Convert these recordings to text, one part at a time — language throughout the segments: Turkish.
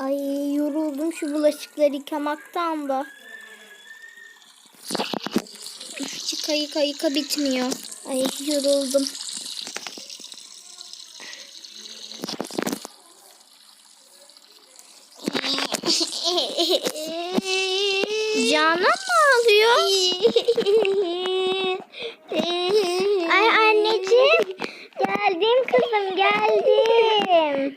Ay yoruldum şu bulaşıkları yıkamaktan da. Üf, yıka yıka yıka bitmiyor. Ay yoruldum. Canan mı ağlıyor? Ay anneciğim. Geldim kızım geldim.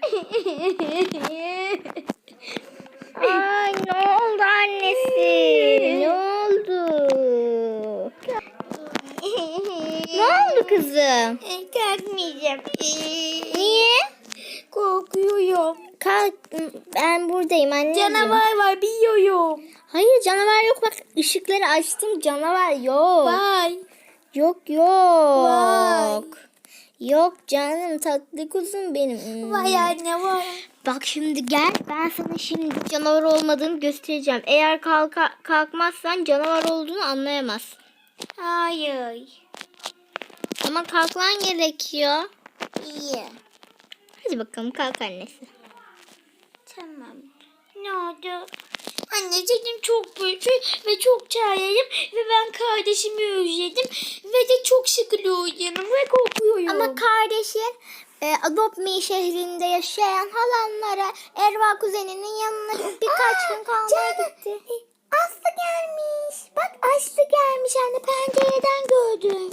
Ay ne oldu annesi? Ne oldu? Ne oldu kızım? Kalkmayacağım. Niye? Korkuyorum. Kalk ben buradayım anneciğim. Canavar var biliyorum. Hayır canavar yok bak ışıkları açtım canavar yok. Vay. Yok yok. Vay. Yok canım tatlı kuzum benim. Hmm. Vay anne vay. Bak şimdi gel ben sana şimdi canavar olmadığını göstereceğim. Eğer kalka, kalkmazsan canavar olduğunu anlayamazsın. Hayır. Ama kalkman gerekiyor. İyi. Hadi bakalım kalk annesi. Tamam. Ne oldu? Anneciğim çok kötü ve çok çareyim ve ben kardeşimi özledim ve de çok sıkılıyorum ve korkuyorum. Ama kardeşin e, Adopt şehrinde yaşayan halanlara Erva kuzeninin yanına birkaç gün kalmaya gitti. Aslı gelmiş. Bak Aslı gelmiş anne pencereden gördüm.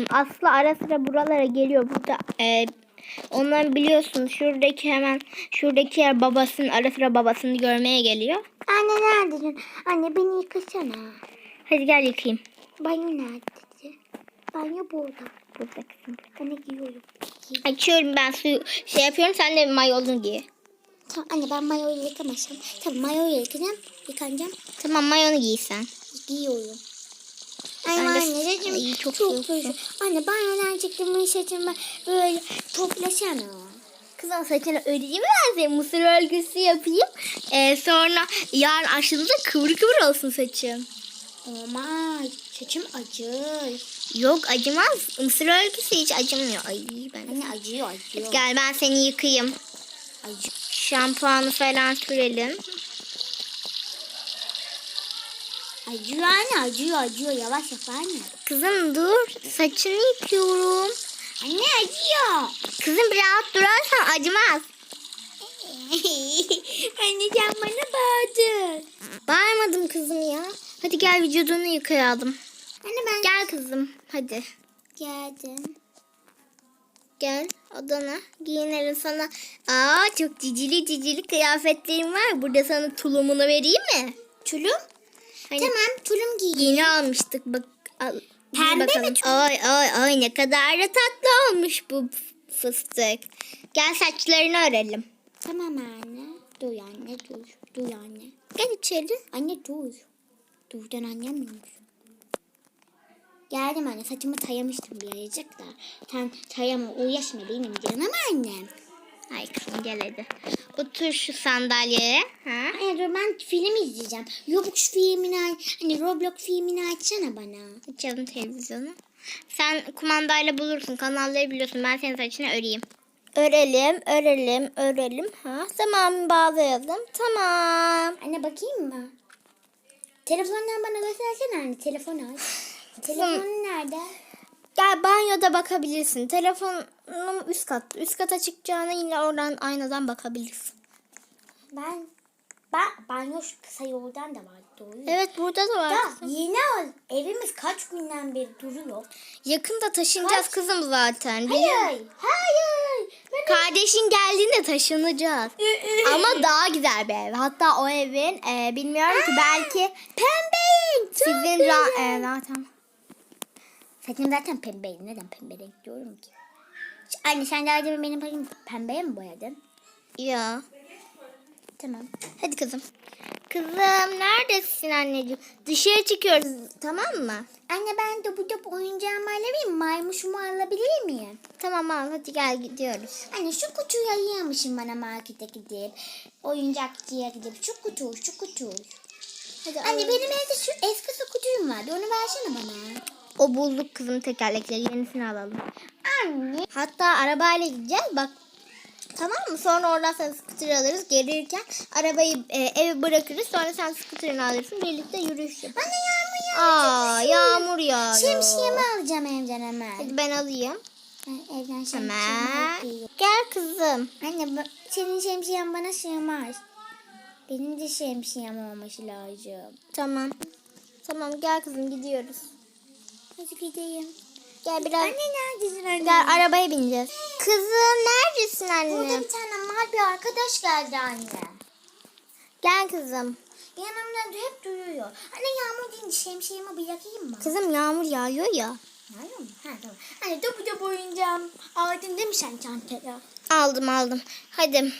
Kızım Aslı ara sıra buralara geliyor. Burada e, onları biliyorsun şuradaki hemen şuradaki yer babasının ara sıra babasını görmeye geliyor. Anne neredesin? Anne beni yıkasana. Hadi gel yıkayayım. Banyo nerede? Banyo burada. Burada kızım. Anne giyiyorum. Açıyorum ben suyu şey yapıyorum sen de mayolunu giy. Tamam anne ben mayoyu yıkamasam. Tamam mayoyu yıkayacağım. Yıkanacağım. Tamam mayonu giy sen. Giyiyorum. Ay de- anne dedim Ay, çok çok, soğuk. Anne banyodan çıktım saçım ben böyle toplasana. Kızım saçını mi ben senin mısır örgüsü yapayım. Ee, sonra yarın aşınca kıvır kıvır olsun saçın. Ama saçım acır. Yok acımaz. Mısır örgüsü hiç acımıyor. Ay ben Anne acıyor acıyor. Gel ben seni yıkayayım. Acıyor. Şampuanı falan sürelim. Acıyor anne acıyor acıyor yavaş yap anne. Kızım dur. Saçını yıkıyorum. Anne acıyor. Kızım bir rahat durarsan acımaz. anne sen bana bağırdın. Bağırmadım kızım ya. Hadi gel vücudunu yıkayalım. Anne ben Gel kızım hadi. geldim. Gel odana giyinelim sana. Aa çok cicili cicili kıyafetlerim var. Burada sana tulumunu vereyim mi? Tulum? Hani Tamam tulum giy. Yeni almıştık bak. Al, Pembe mi tulum? Ay ay ay ne kadar da tatlı olmuş bu fıstık. Gel saçlarını örelim. Tamam anne. Dur anne dur. Dur anne. Gel içeri. Anne dur. Durdan anlamıyor musun? Geldim anne saçımı tayamıştım bir ayıcık da. Sen tayama uğraşma benim canım annem. Ay kızım gel hadi. Otur şu sandalyeye. Ha? Dur ben film izleyeceğim. Roblox filmini. Hani Roblox filmini açsana bana. Açalım televizyonu. Sen kumandayla bulursun. Kanalları biliyorsun. Ben senin saçını öreyim. Örelim, örelim, örelim. Ha, tamam bağlayalım. Tamam. Anne bakayım mı? Telefondan bana göstersene anne. Telefon aç. Telefonun nerede? Banyoda bakabilirsin. Telefonum üst kat. Üst kata çıkacağına yine oradan aynadan bakabilirsin. Ben ben banyo şu kısa yoldan da var doğru. Evet burada da var. Da kızım. yeni. Evimiz kaç günden beri duruyor. Yakında taşınacağız Kaç? kızım zaten. biliyor Hayır. musun? Hayır. Ben Kardeşin geldiğinde taşınacağız. Ama daha güzel bir ev. Hatta o evin e, bilmiyorum ki belki. Çok sizin ra- e, zaten Saçım zaten pembeyim. Neden pembe renk diyorum ki? Anne sen daha önce benim saçımı pembeye mi boyadın? ya. Tamam. Hadi kızım. Kızım neredesin anneciğim? Dışarı çıkıyoruz tamam mı? Anne ben topu top oyuncağımı alabilir miyim? Maymuşumu alabilir miyim? Tamam al hadi gel gidiyoruz. Anne şu kutuyu ayırmışım bana markete gidip. Oyuncakçıya gidip şu kutu, şu kutu. Hadi Anne al. benim evde şu eski kutuyum vardı. Onu versene bana. O bulduk kızım tekerlekleri yenisini alalım. Anne. Hatta arabayla gideceğiz bak Tamam mı? Sonra oradan sen scooter alırız. Gelirken arabayı e, eve bırakırız. Sonra sen scooter'ını alırsın. Birlikte yürüyüş yaparız. Anne yağmur yağacak. Aa yağmur yağıyor. Şemsiyemi alacağım evden hemen. Hadi ben alayım. Ben evden şemsiyemi. Gel kızım. Anne senin şemsiyen bana sığmaz. Benim de şemsiyem olması lazım. Tamam. Tamam gel kızım gidiyoruz. Hadi gideyim. Gel biraz. Anne neredesin anne? Gel arabaya bineceğiz. Kızım neredesin anne? Burada bir tane mal bir arkadaş geldi anne. Gel kızım. Yanımda da hep duruyor. Anne yağmur deyince şemsiyemi bırakayım mı? Kızım yağmur yağıyor ya. Yağıyor mu? Ha tamam. Anne topu topu oyuncağım. Aldın değil mi sen çantaya? Aldım aldım. Hadi.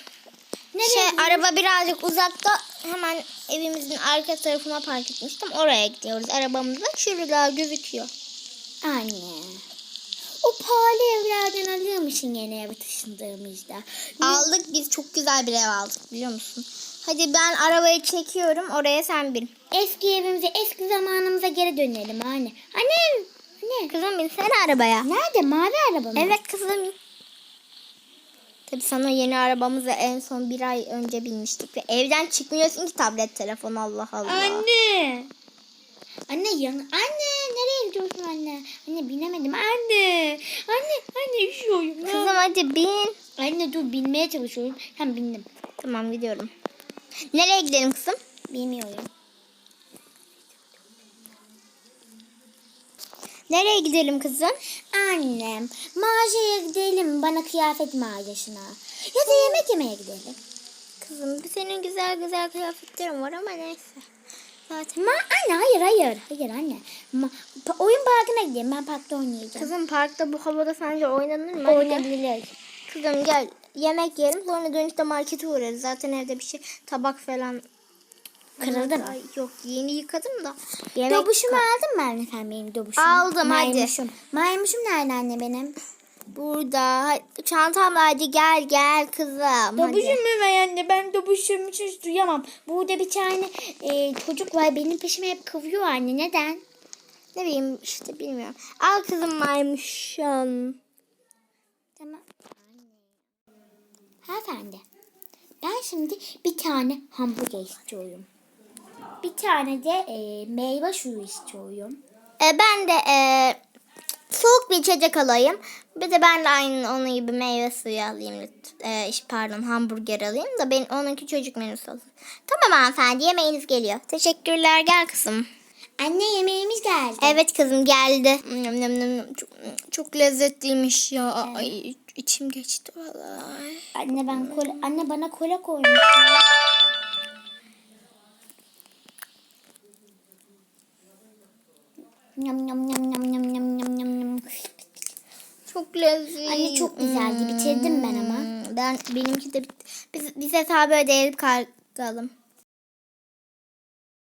Nereye şey gidiyorsun? araba birazcık uzakta hemen evimizin arka tarafına park etmiştim. Oraya gidiyoruz. Arabamızda şuralar gözüküyor. Anne. O pahalı evlerden alıyor musun yeni eve taşındığımızda? Aldık biz çok güzel bir ev aldık biliyor musun? Hadi ben arabayı çekiyorum. Oraya sen bin. Eski evimize, eski zamanımıza geri dönelim anne. Annem. Anne. Kızım binsene arabaya. Nerede? Mavi araba mı? Evet kızım. Tabii sana yeni arabamıza en son bir ay önce binmiştik ve evden çıkmıyorsun ki tablet telefon Allah Allah. Anne. Anne yan anne nereye gidiyorsun anne? Anne binemedim anne. Anne anne üşüyorum. ya. Kızım hadi bin. Anne dur binmeye çalışıyorum. Hem bindim. Tamam gidiyorum. Nereye gidelim kızım? Bilmiyorum. Nereye gidelim kızım? Annem mağazaya gidelim bana kıyafet mağazasına. Ya da yemek yemeye gidelim. Kızım senin güzel güzel kıyafetlerin var ama neyse. Zaten Ma anne hayır hayır. Hayır anne. Ma pa- oyun parkına gidelim. Ben parkta oynayacağım. kızım parkta bu havada sence oynanır mı? Hadi gel. Oynayabiliriz. Kızım gel yemek yiyelim sonra dönüşte markete uğrarız. Zaten evde bir şey tabak falan Kırıldı mı? Ay, yok yeni yıkadım da. Yemek Dobuşumu aldın mı anne sen benim dobuşumu? Aldım, hadi. Maymuşum. Maymuşum nerede anne benim? Burada. Çantamda hadi gel gel kızım. Dobuşumu ver anne. Ben dobuşumu hiç duyamam. Burada bir tane e, çocuk var. Benim peşime hep kıvıyor anne. Neden? Ne bileyim işte bilmiyorum. Al kızım maymuşum. Tamam. Hanımefendi. Ben şimdi bir tane hamburger istiyorum. Bir tane de e, meyve suyu istiyorum. E, ben de e, soğuk bir içecek alayım. Bir de ben de aynı onun gibi meyve suyu alayım. Ee, pardon hamburger alayım da ben onunki çocuk menüsü olsun. Tamam hanımefendi yemeğiniz geliyor. Teşekkürler gel kızım. Anne yemeğimiz geldi. Evet kızım geldi. Nüm nüm nüm. Çok, çok lezzetliymiş ya. Evet. Ay, içim geçti vallahi. Anne ben kola, anne bana kola koymuş. Yum yum yum yum yum yum. Çok lezzetli. Anne çok güzeldi. Bitirdim ben ama. Hmm, Ben benimki de bitti. Biz, biz hesabı ödeyelim kalkalım.